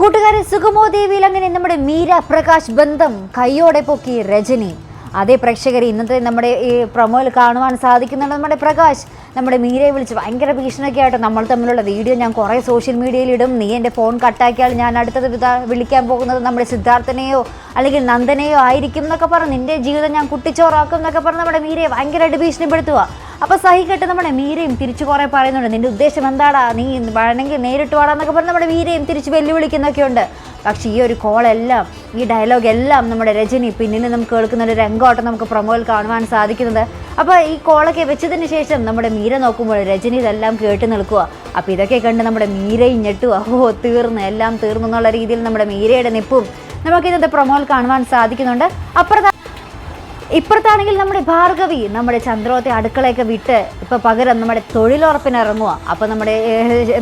കൂട്ടുകാരെ സുഗമോ ദേവിയിൽ അങ്ങനെ നമ്മുടെ മീര പ്രകാശ് ബന്ധം കൈയോടെ പൊക്കി രജനി. അതേ പ്രേക്ഷകർ ഇന്നത്തെ നമ്മുടെ ഈ പ്രൊമോയിൽ കാണുവാൻ സാധിക്കുന്നുണ്ട് നമ്മുടെ പ്രകാശ്. നമ്മുടെ മീരയെ വിളിച്ച് ഭയങ്കര ഭീഷണിയൊക്കെ ആയിട്ട് നമ്മൾ തമ്മിലുള്ള വീഡിയോ ഞാൻ കുറേ സോഷ്യൽ മീഡിയയിൽ ഇടും. നീ എന്റെ ഫോൺ കട്ടാക്കിയാൽ ഞാൻ അടുത്തത് വിളിക്കാൻ പോകുന്നത് നമ്മുടെ സിദ്ധാർത്ഥനെയോ അല്ലെങ്കിൽ നന്ദനെയോ ആയിരിക്കും എന്നൊക്കെ പറഞ്ഞ് നിന്റെ ജീവിതം ഞാൻ കുട്ടിച്ചോറാക്കും എന്നൊക്കെ പറഞ്ഞ് നമ്മുടെ മീരയെ ഭയങ്കരമായിട്ട് ഭീഷണിപ്പെടുത്തുക അപ്പോൾ സഹിക്കട്ടെ നമ്മുടെ മീരയും തിരിച്ചു കുറേ പറയുന്നുണ്ട്. നിന്റെ ഉദ്ദേശം എന്താടാ? നീ വേണമെങ്കിൽ നേരിട്ട് വാടാന്നൊക്കെ പറഞ്ഞ് നമ്മുടെ മീരയും തിരിച്ച് വെല്ലുവിളിക്കുന്നൊക്കെ ഉണ്ട്. പക്ഷേ ഈ ഒരു കോളെല്ലാം ഈ ഡയലോഗ് എല്ലാം നമ്മുടെ രജനി പിന്നിൽ നമുക്ക് കേൾക്കുന്ന ഒരു രംഗോട്ടം നമുക്ക് പ്രൊമോയിൽ കാണുവാൻ സാധിക്കുന്നത് അപ്പോൾ ഈ കോളൊക്കെ വെച്ചതിന് ശേഷം നമ്മുടെ മീര നോക്കുമ്പോൾ രജനി ഇതെല്ലാം കേട്ട് നിൽക്കുക അപ്പോൾ ഇതൊക്കെ കണ്ട് നമ്മുടെ മീരയും ഞെട്ടുക ഓ തീർന്നു എല്ലാം തീർന്നു എന്നുള്ള രീതിയിൽ നമ്മുടെ മീരയുടെ നിപ്പും നമുക്ക് ഇന്നത്തെ പ്രൊമോയിൽ കാണുവാൻ സാധിക്കുന്നുണ്ട്. അപ്പുറത്ത് ഇപ്പുറത്താണെങ്കിൽ നമ്മുടെ ഭാർഗവി നമ്മുടെ ചന്ദ്രോത്തെ അടുക്കളയൊക്കെ വിട്ട് ഇപ്പൊ പകരം നമ്മുടെ തൊഴിലുറപ്പിന് ഇറങ്ങുക അപ്പൊ നമ്മുടെ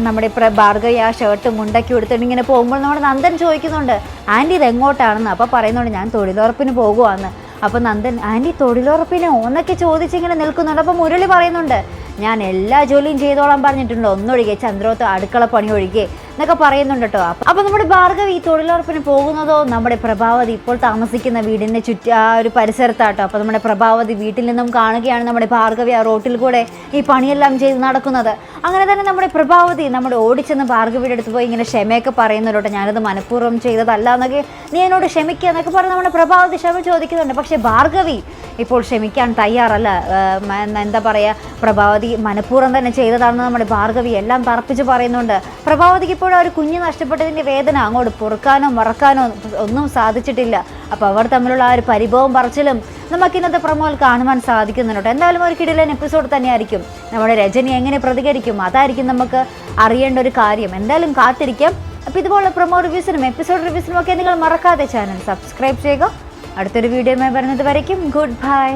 നമ്മുടെ ഭാർഗവി ആ ഷർട്ട് മുണ്ടക്കി എടുത്തിട്ട് ഇങ്ങനെ പോകുമ്പോൾ നമ്മുടെ നന്ദൻ ചോദിക്കുന്നുണ്ട് ആന്റി ഇത് എങ്ങോട്ടാണെന്ന്? അപ്പൊ പറയുന്നുണ്ട് ഞാൻ തൊഴിലുറപ്പിന് പോകുവാന്ന്. അപ്പൊ നന്ദൻ ആന്റി തൊഴിലുറപ്പിനോ? എന്നൊക്കെ ചോദിച്ചിങ്ങനെ നിൽക്കുന്നുണ്ട്. അപ്പൊ മുരളി പറയുന്നുണ്ട് ഞാൻ എല്ലാ ജോലിയും ചെയ്തോളാൻ പറഞ്ഞിട്ടുണ്ട്. ഒന്നൊഴികെ ചന്ദ്രോത്ത് അടുക്കള പണി ഒഴികെ എന്നൊക്കെ പറയുന്നുണ്ട് കേട്ടോ. അപ്പൊ നമ്മുടെ ഭാർഗവി ഈ തൊഴിലുറപ്പിന് പോകുന്നതോ നമ്മുടെ പ്രഭാവതി ഇപ്പോൾ താമസിക്കുന്ന വീടിന്റെ ചുറ്റ ആ ഒരു പരിസരത്താട്ടോ. അപ്പൊ നമ്മുടെ പ്രഭാവതി വീട്ടിൽ നിന്നും കാണുകയാണ് നമ്മുടെ ഭാർഗവി ആ റോട്ടിൽ കൂടെ ഈ പണിയെല്ലാം ചെയ്ത് നടക്കുന്നത്. അങ്ങനെ തന്നെ നമ്മുടെ പ്രഭാവതി നമ്മുടെ ഓടിച്ചെന്ന് ഭാർഗവിയുടെ അടുത്ത് പോയി ഇങ്ങനെ ക്ഷമയൊക്കെ പറയുന്നുണ്ടോ ഞാനത് മനഃപൂർവം ചെയ്തതല്ല എന്നൊക്കെ നീ എന്നോട് ക്ഷമിക്കുക എന്നൊക്കെ പറഞ്ഞ് നമ്മുടെ പ്രഭാവതി ക്ഷമ ചോദിക്കുന്നുണ്ട്. പക്ഷേ ഭാർഗവി ഇപ്പോൾ ക്ഷമിക്കാൻ തയ്യാറല്ല. എന്താ പറയുക പ്രഭാവതി മനഃപൂർവം തന്നെ ചെയ്തതാണെന്ന് നമ്മുടെ ഭാർഗവി എല്ലാം തറപ്പിച്ച് പറയുന്നുണ്ട്. പ്രഭാവതിക്ക് ഇപ്പോഴും ആ ഒരു കുഞ്ഞ് നഷ്ടപ്പെട്ടതിന്റെ വേദന അങ്ങോട്ട് പൊറുക്കാനോ മറക്കാനോ ഒന്നും സാധിച്ചിട്ടില്ല. അപ്പോൾ അവർ തമ്മിലുള്ള ആ ഒരു പരിഭവം പറച്ചിലും നമുക്ക് ഇന്നത്തെ പ്രമോയിൽ കാണുവാൻ സാധിക്കുന്നുണ്ട്. എന്തായാലും ഒരു കിടിലൻ എപ്പിസോഡ് തന്നെയായിരിക്കും. നമ്മുടെ രജനി എങ്ങനെ പ്രതികരിക്കും? അതായിരിക്കും നമുക്ക് അറിയേണ്ട ഒരു കാര്യം. എന്തായാലും കാത്തിരിക്കാം. അപ്പോൾ ഇതുപോലുള്ള പ്രൊമോ റിവ്യൂസിനും എപ്പിസോഡ് റിവ്യൂസിനും ഒക്കെ നിങ്ങൾ മറക്കാതെ ചാനൽ സബ്സ്ക്രൈബ് ചെയ്യുക. അടുത്തൊരു വീഡിയോയുമായി വരുന്നത് വരയ്ക്കും. Good bye